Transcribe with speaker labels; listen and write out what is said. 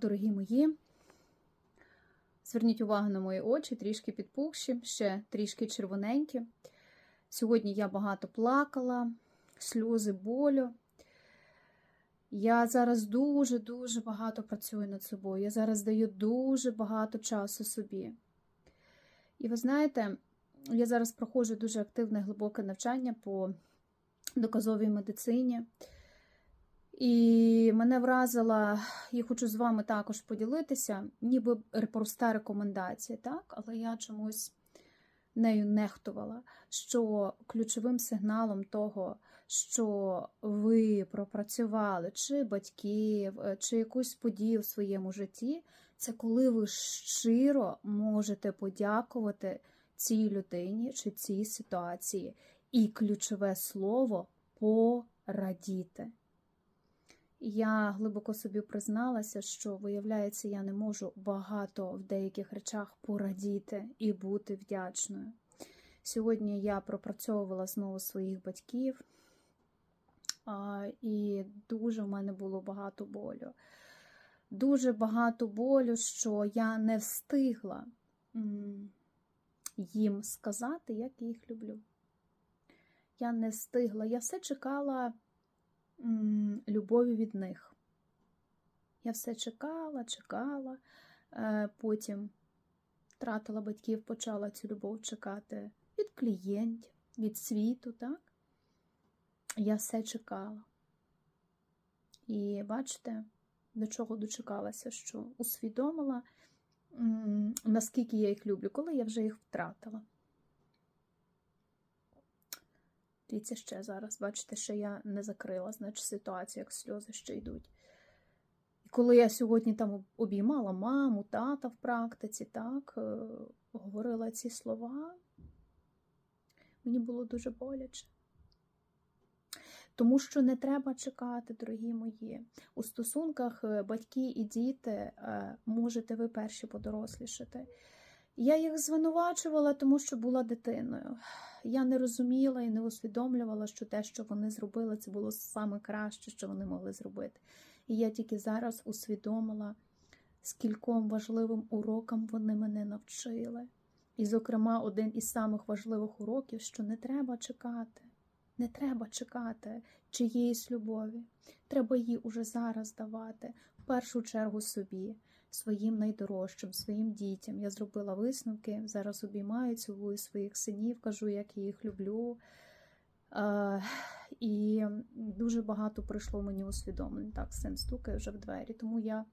Speaker 1: Дорогі мої, зверніть увагу на мої очі, трішки підпухші, ще трішки червоненькі. Сьогодні я багато плакала, сльози болю. Я зараз дуже-дуже багато працюю над собою. Я зараз даю дуже багато часу собі. І ви знаєте, я зараз проходжу дуже активне глибоке навчання по доказовій медицині. І мене вразила, і хочу з вами також поділитися, ніби проста рекомендація, так? але я чомусь нею нехтувала, що ключовим сигналом того, що ви пропрацювали чи батьків, е, чи якусь подію в своєму житті, це коли ви щиро можете подякувати цій людині чи цій ситуації. І ключове слово порадіти. Я глибоко собі призналася, що, виявляється, я не можу багато в деяких речах порадіти і бути вдячною. Сьогодні я пропрацьовувала знову своїх батьків, і дуже в мене було багато болю. Дуже багато болю, що я не встигла їм сказати, як я їх люблю. Я не встигла, я все чекала любові від них. Я все чекала, чекала, е, потім втратила батьків, почала цю любов чекати від клієнтів, від світу, так? Я все чекала. І бачите, до чого дочекалася, що усвідомила, наскільки я їх люблю, коли я вже їх втратила. Дивіться ще зараз, бачите, що я не закрила, значить ситуацію, як сльози ще йдуть. І коли я сьогодні там обіймала маму, тата в практиці, так, е, говорила ці слова, мені було дуже боляче. Тому що не треба чекати, дорогі мої. У стосунках е, батьки і діти е, можете ви перші подорослішати. Я їх звинувачувала, тому що була дитиною. Я не розуміла і не усвідомлювала, що те, що вони зробили, це було саме краще, що вони могли зробити. І я тільки зараз усвідомила, скільком важливим урокам вони мене навчили. І, зокрема, один із самих важливих уроків, що не треба чекати. Не треба чекати чиєїсь любові. Треба її уже зараз давати, в першу чергу собі своїм найдорожчим, своїм дітям. Я зробила висновки, зараз обіймаю, цілую своїх синів, кажу, як я їх люблю. І дуже багато прийшло мені усвідомлень. Так, син стукає вже в двері. Тому я